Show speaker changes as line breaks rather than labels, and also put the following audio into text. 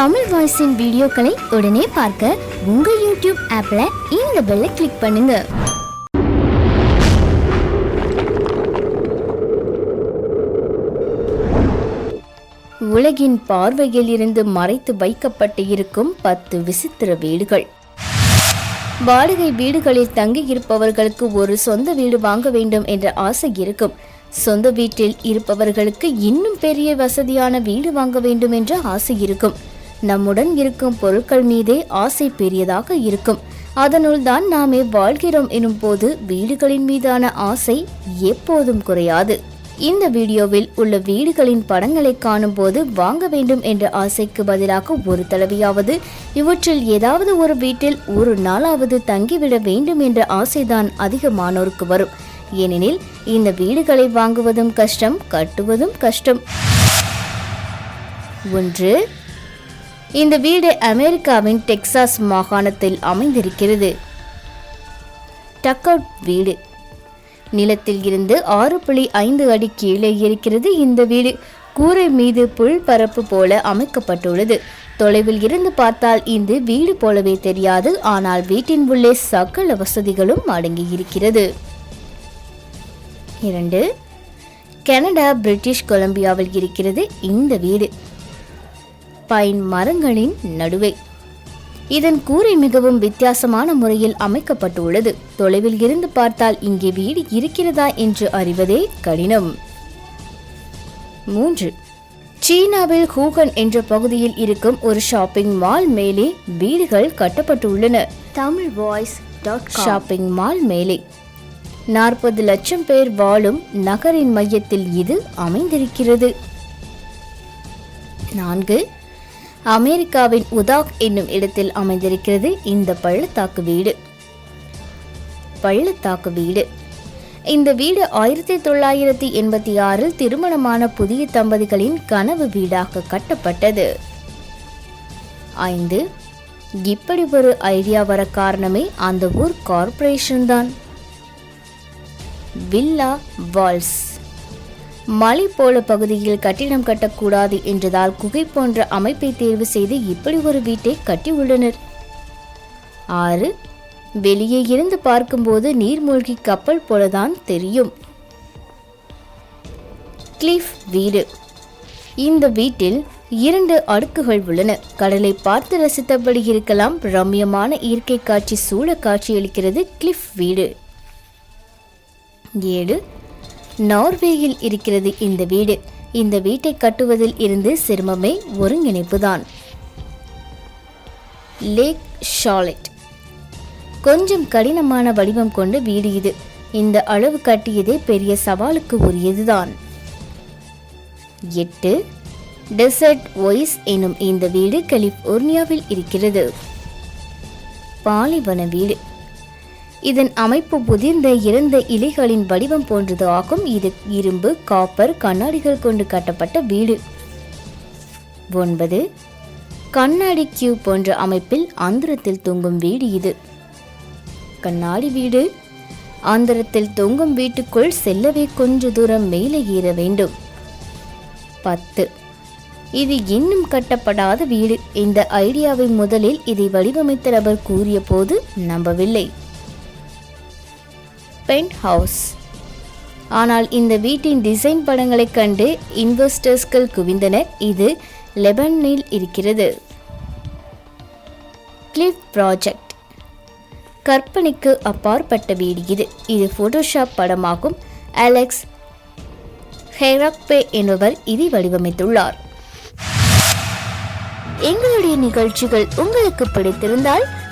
தமிழ் வாய்ஸின் வீடியோக்களை உடனே பார்க்க உங்கள் யூடியூப் ஆப்பில் இந்த பெல்லை கிளிக் பண்ணுங்க. உலகின் பார்வையில் இருந்து மறைத்து வைக்கப்பட்டு இருக்கும் பத்து விசித்திர வீடுகள். வாடகை வீடுகளில் தங்கி இருப்பவர்களுக்கு ஒரு சொந்த வீடு வாங்க வேண்டும் என்ற ஆசை இருக்கும். சொந்த வீட்டில் இருப்பவர்களுக்கு இன்னும் பெரிய வசதியான வீடு வாங்க வேண்டும் என்ற ஆசை இருக்கும். நம்முடன் இருக்கும் பொருட்கள் மீதே ஆசை பெரியதாக இருக்கும். அதனுள் தான் நாமே வாழ்கிறோம் எனும் போது வீடுகளின் மீதான ஆசை எப்போதும் குறையாது. இந்த வீடியோவில் உள்ள வீடுகளின் படங்களை காணும் போது வாங்க வேண்டும் என்ற ஆசைக்கு பதிலாக ஒரு தடவையாவது இவற்றில் ஏதாவது ஒரு வீட்டில் ஒரு நாளாவது தங்கிவிட வேண்டும் என்ற ஆசைதான் அதிகமானோருக்கு வரும். ஏனெனில் இந்த வீடுகளை வாங்குவதும் கஷ்டம் கட்டுவதும் கஷ்டம். ஒன்று இந்த வீடு அமெரிக்காவின் டெக்சாஸ் மாகாணத்தில் அமைந்திருக்கிறது. டக் அவுட் வீடு. நிலத்தில் இருந்து ஆறு புள்ளி ஐந்து அடி கீழே இருக்கிறது இந்த வீடு. கூரை மீது புல் பரப்பு போல அமைக்கப்பட்டுள்ளது. தொலைவில் இருந்து பார்த்தால் இந்த வீடு போலவே தெரியாது. ஆனால் வீட்டின் உள்ளே சகல வசதிகளும் அடங்கி இருக்கிறது இரண்டு கனடா பிரிட்டிஷ் கொலம்பியாவில் இருக்கிறது இந்த வீடு. பைன் மரங்களின் நடுவே. இதன் கூரை மிகவும் வித்தியாசமான முறையில் அமைக்கப்பட்டுள்ளது. தொலைவில் இருந்து பார்த்தால் இங்கே வீடு இருக்கிறதா என்று அறிவதே கடினம். மூன்று. சீனாவில் ஹூகன் என்ற பகுதியில் இருக்கும் ஒரு ஷாப்பிங் மால் மேலே வீடுகள் கட்டப்பட்டுள்ளன. தமிழ் வாய்ஸ் ஷாப்பிங் மால் மேலே. நாற்பது லட்சம் பேர் வாழும் நகரின் மையத்தில் இது அமைந்திருக்கிறது. நான்கு. அமெரிக்காவின் உதாக் என்னும் இடத்தில் அமைந்திருக்கிறது இந்த பள்ளத்தாக்கு வீடு. பள்ளத்தாக்கு வீடு. இந்த வீடு ஆயிரத்தி தொள்ளாயிரத்தி எண்பத்தி ஆறில் திருமணமான புதிய தம்பதிகளின் கனவு வீடாக கட்டப்பட்டது. ஐந்து இப்படி ஒரு ஐடியா வர காரணமே அந்த ஊர் கார்ப்பரேஷன் தான். வில்லா வால்ஸ். மலை போல பகுதியில் கட்டிடம் கட்டக்கூடாது என்றதால் குகை போன்ற அமைப்பை தேர்வு செய்து இப்படி ஒரு வீட்டை கட்டியுள்ளனர் ஆறு வெளியே இருந்து பார்க்கும்போது நீர்மூழ்கி கப்பல் போலதான் தெரியும். கிளிஃப் வீடு. இந்த வீட்டில் இரண்டு அடுக்குகள் உள்ளன. கடலை பார்த்து ரசித்தபடி இருக்கலாம். ரம்யமான இயற்கை காட்சி சூழ காட்சியளிக்கிறது கிளிஃப் வீடு. ஏழு நார்வேயில் இருக்கிறது இந்த வீடு. இந்த வீட்டை கட்டுவதில் இருந்து சிரமமே ஒருங்கிணைப்புதான். லேக் ஷாலெட். கொஞ்சம் கடினமான வடிவம் கொண்ட வீடு இது. இந்த அளவு கட்டியதே பெரிய சவாலுக்கு உரியதுதான். எட்டு. டெசர்ட் ஒய்ஸ் எனும் இந்த வீடு கலிபோர்னியாவில் இருக்கிறது. பாலைவன வீடு. இதன் அமைப்பு புதிர்ந்த இறந்த இலைகளின் வடிவம் போன்றது ஆகும். இது இரும்பு காப்பர் கண்ணாடிகள் கொண்டு கட்டப்பட்ட வீடு. ஒன்பது. கண்ணாடி கியூ போன்ற அமைப்பில் அந்தரத்தில் தொங்கும் வீடு இது. கண்ணாடி வீடு. ஆந்திரத்தில் தொங்கும் வீட்டுக்குள் செல்லவே கொஞ்ச தூரம் மேலே ஏற வேண்டும். பத்து. இது இன்னும் கட்டப்படாத வீடு. இந்த ஐடியாவை முதலில் இதை வடிவமைத்த நபர் கூறிய போது நம்பவில்லை. பென்ட் ஹவுஸ் ஆனால் இந்த வீட்டின் டிசைன் படங்களைக் கண்டு இன்வெஸ்டர்ஸ்கள் குவிந்தனர். இது லெபனில் இருக்கிறது. கிளிப் ப்ராஜெக்ட் கற்பனைக்கு அப்பாற்பட்ட வீடு இது. இது ஃபோட்டோஷாப் படமாகும். அலெக்ஸ் ஹெராக்பே என்பவர் இதை வடிவமைத்துள்ளார். எங்களுடைய நிகழ்ச்சிகள் உங்களுக்கு பிடித்திருந்தால்